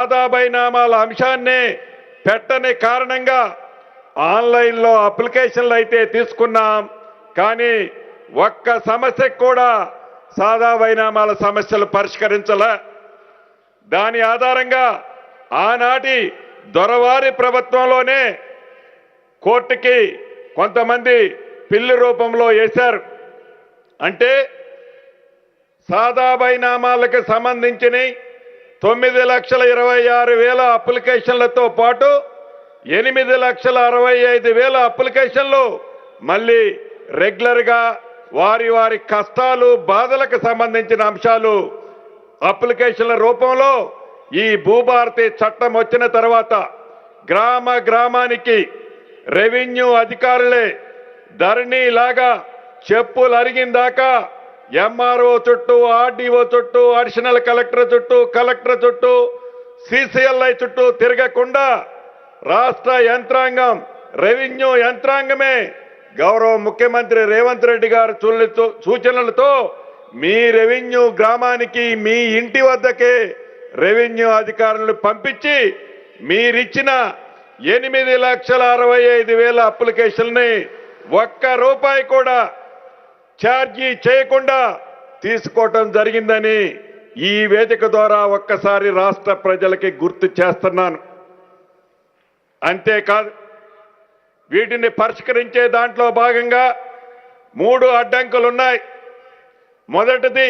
ఆదాబైనామాల అంశాన్ని పెట్టని కారణంగా ఆన్లైన్లో అప్లికేషన్లు అయితే తీసుకున్నాం. కానీ ఒక్క సమస్యకు కూడా సాదా బైనామాల సమస్యలు పరిష్కరించలే. దాని ఆధారంగా ఆనాటి దొరవారి ప్రభుత్వంలోనే కోర్టుకి కొంతమంది పిల్లి రూపంలో వేశారు. అంటే సాదా బైనామాలకు సంబంధించినవి తొమ్మిది లక్షల ఇరవై ఆరు వేల అప్లికేషన్లతో పాటు ఎనిమిది లక్షల అరవై ఐదు వేల అప్లికేషన్లు మళ్ళీ రెగ్యులర్గా వారి వారి కష్టాలు బాధలకు సంబంధించిన అంశాలు అప్లికేషన్ల రూపంలో ఈ భూభారతి చట్టం వచ్చిన తర్వాత గ్రామ గ్రామానికి రెవెన్యూ అధికారులే ధరణి లాగా చెప్పులు అరిగిందాకా ఎంఆర్ఓ చుట్టూ ఆర్డీఓ చుట్టూ అడిషనల్ కలెక్టర్ చుట్టూ కలెక్టర్ చుట్టూ సిసిఎల్ఐ చుట్టూ తిరగకుండా రాష్ట్ర యంత్రాంగం రెవెన్యూ యంత్రాంగమే గౌరవ ముఖ్యమంత్రి రేవంత్ రెడ్డి గారు సూచనలతో- సూచనలతో మీ రెవెన్యూ గ్రామానికి మీ ఇంటి వద్దకే రెవెన్యూ అధికారులను పంపించి మీరిచ్చిన ఎనిమిది లక్షల అరవై ఐదు వేల అప్లికేషన్ని ఒక్క రూపాయి కూడా ఛార్జీ చేయకుండా తీసుకోవటం జరిగిందని ఈ వేదిక ద్వారా ఒక్కసారి రాష్ట్ర ప్రజలకి గుర్తు చేస్తున్నాను. అంతేకాదు వీటిని పరిష్కరించే దాంట్లో భాగంగా మూడు అడ్డంకులున్నాయి. మొదటిది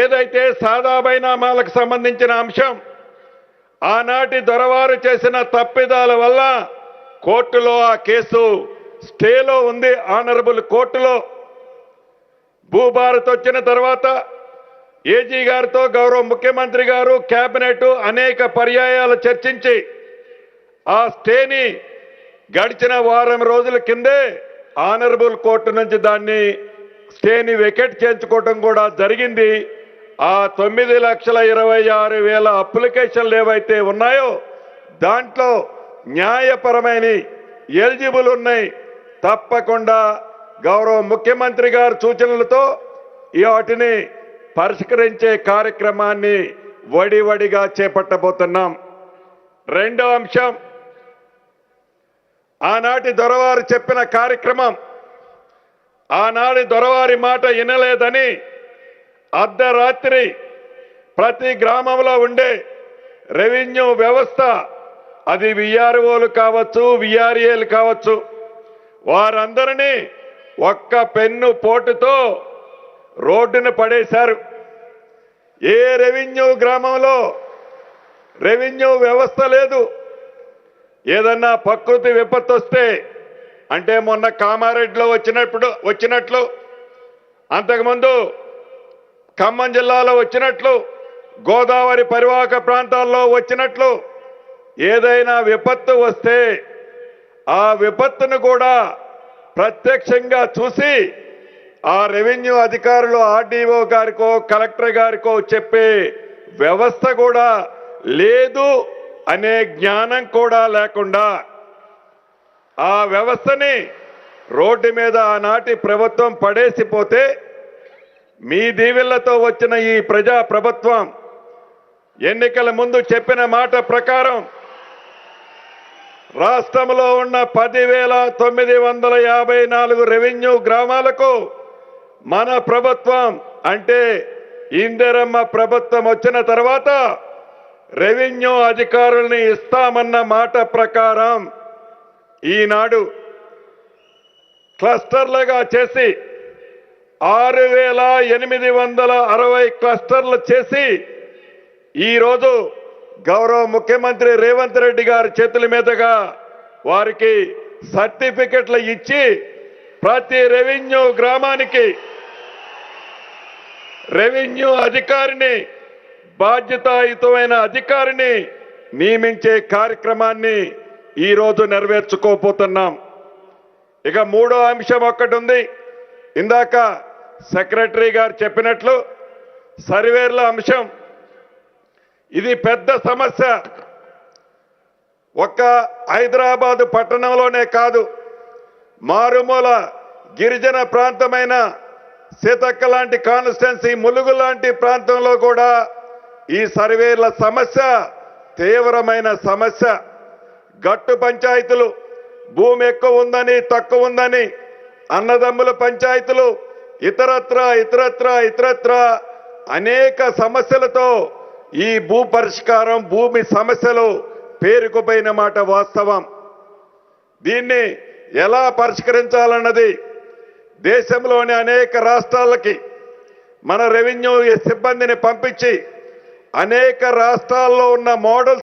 ఏదైతే సాదా బైనామాలకు సంబంధించిన అంశం ఆనాటి దొరవారు చేసిన తప్పిదాల వల్ల కోర్టులో ఆ కేసు స్టేలో ఉంది. ఆనరబుల్ కోర్టులో భూభారత్ వచ్చిన తర్వాత ఏజీ గారితో గౌరవ ముఖ్యమంత్రి గారు కేబినెట్ అనేక పర్యాయాలు చర్చించి ఆ స్టేని గడిచిన వారం రోజుల కిందే ఆనరబుల్ కోర్టు నుంచి దాన్ని స్టేని వెకెట్ చేయించుకోవటం కూడా జరిగింది. ఆ తొమ్మిది లక్షల ఇరవై ఆరు వేల అప్లికేషన్లు ఏవైతే ఉన్నాయో దాంట్లో న్యాయపరమైన ఎలిజిబుల్ ఉన్నాయి. తప్పకుండా గౌరవ ముఖ్యమంత్రి గారి సూచనలతో ఈ వాటిని పరిష్కరించే కార్యక్రమాన్ని వడివడిగా చేపట్టబోతున్నాం. రెండో అంశం ఆనాటి దొరవారు చెప్పిన కార్యక్రమం. ఆనాటి దొరవారి మాట వినలేదని అర్ధరాత్రి ప్రతి గ్రామంలో ఉండే రెవెన్యూ వ్యవస్థ అది విఆర్ఓలు కావచ్చు విఆర్ఏలు కావచ్చు వారందరినీ ఒక్క పెన్ను పోటుతో రోడ్డును పడేశారు. ఏ రెవెన్యూ గ్రామంలో రెవెన్యూ వ్యవస్థ లేదు. ఏదన్నా ప్రకృతి విపత్తు వస్తే అంటే మొన్న కామారెడ్డిలో వచ్చినప్పుడు వచ్చినట్లు అంతకుముందు ఖమ్మం జిల్లాలో వచ్చినట్లు గోదావరి పరివాహక ప్రాంతాల్లో వచ్చినట్లు ఏదైనా విపత్తు వస్తే ఆ విపత్తును కూడా ప్రత్యక్షంగా చూసి ఆ రెవెన్యూ అధికారులు ఆర్డీఓ గారికో కలెక్టర్ గారికో చెప్పే వ్యవస్థ కూడా లేదు అనే జ్ఞానం కూడా లేకుండా ఆ వ్యవస్థని రోడ్డు మీద ఆనాటి ప్రభుత్వం పడేసిపోతే మీ దీవెళ్ళతో వచ్చిన ఈ ప్రజా ప్రభుత్వం ఎన్నికల ముందు చెప్పిన మాట ప్రకారం రాష్ట్రంలో ఉన్న పదివేల తొమ్మిది వందల యాభై నాలుగు రెవెన్యూ గ్రామాలకు మన ప్రభుత్వం అంటే ఇందిరమ్మ ప్రభుత్వం వచ్చిన తర్వాత రెవెన్యూ అధికారుల్ని ఇస్తామన్న మాట ప్రకారం ఈనాడు క్లస్టర్లుగా చేసి ఆరు వేల ఎనిమిది వందల అరవై క్లస్టర్లు చేసి ఈరోజు గౌరవ ముఖ్యమంత్రి రేవంత్ రెడ్డి గారి చేతుల మీదుగా వారికి సర్టిఫికెట్లు ఇచ్చి ప్రతి రెవెన్యూ గ్రామానికి రెవెన్యూ అధికారిని బాధ్యతాయుతమైన అధికారిని నియమించే కార్యక్రమాన్ని ఈరోజు నెరవేర్చుకోపోతున్నాం ఇక మూడో అంశం ఒక్కటి ఉంది ఇందాక సెక్రటరీ గారు చెప్పినట్లు సర్వేర్ల అంశం ఇది పెద్ద సమస్య. ఒక్క హైదరాబాదు పట్టణంలోనే కాదు మారుమూల గిరిజన ప్రాంతమైన సీతక్క లాంటి కాన్స్టిట్యున్సీ ములుగు లాంటి ప్రాంతంలో కూడా ఈ సర్వేల సమస్య తీవ్రమైన సమస్య. గట్టు పంచాయతీలు భూమి ఎక్కువ ఉందని తక్కువ ఉందని అన్నదమ్ముల పంచాయతీలు ఇతరత్ర ఇతరత్ర ఇతరత్ర అనేక సమస్యలతో ఈ భూ పరిష్కారం భూమి సమస్యలు పేరుకుపోయిన మాట వాస్తవం. దీన్ని ఎలా పరిష్కరించాలన్నది దేశంలోని అనేక రాష్ట్రాలకి మన రెవెన్యూ సిబ్బందిని పంపించి అనేక రాష్ట్రాల్లో ఉన్న మోడల్